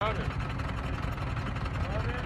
Abi. Araba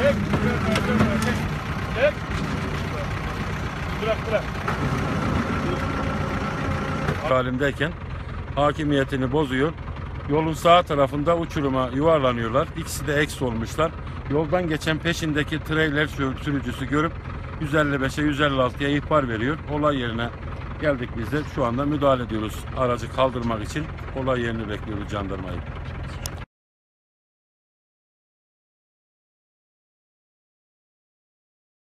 Çek. Çek. Bırak, bırak. halindeyken hakimiyetini bozuyor. Yolun sağ tarafında uçuruma yuvarlanıyorlar. İkisi de eks olmuşlar. Yoldan geçen peşindeki trailer sür- sürücüsü görüp 155'e 156'ya ihbar veriyor. Olay yerine geldik biz de şu anda müdahale ediyoruz. Aracı kaldırmak için olay yerini bekliyoruz jandarmayı.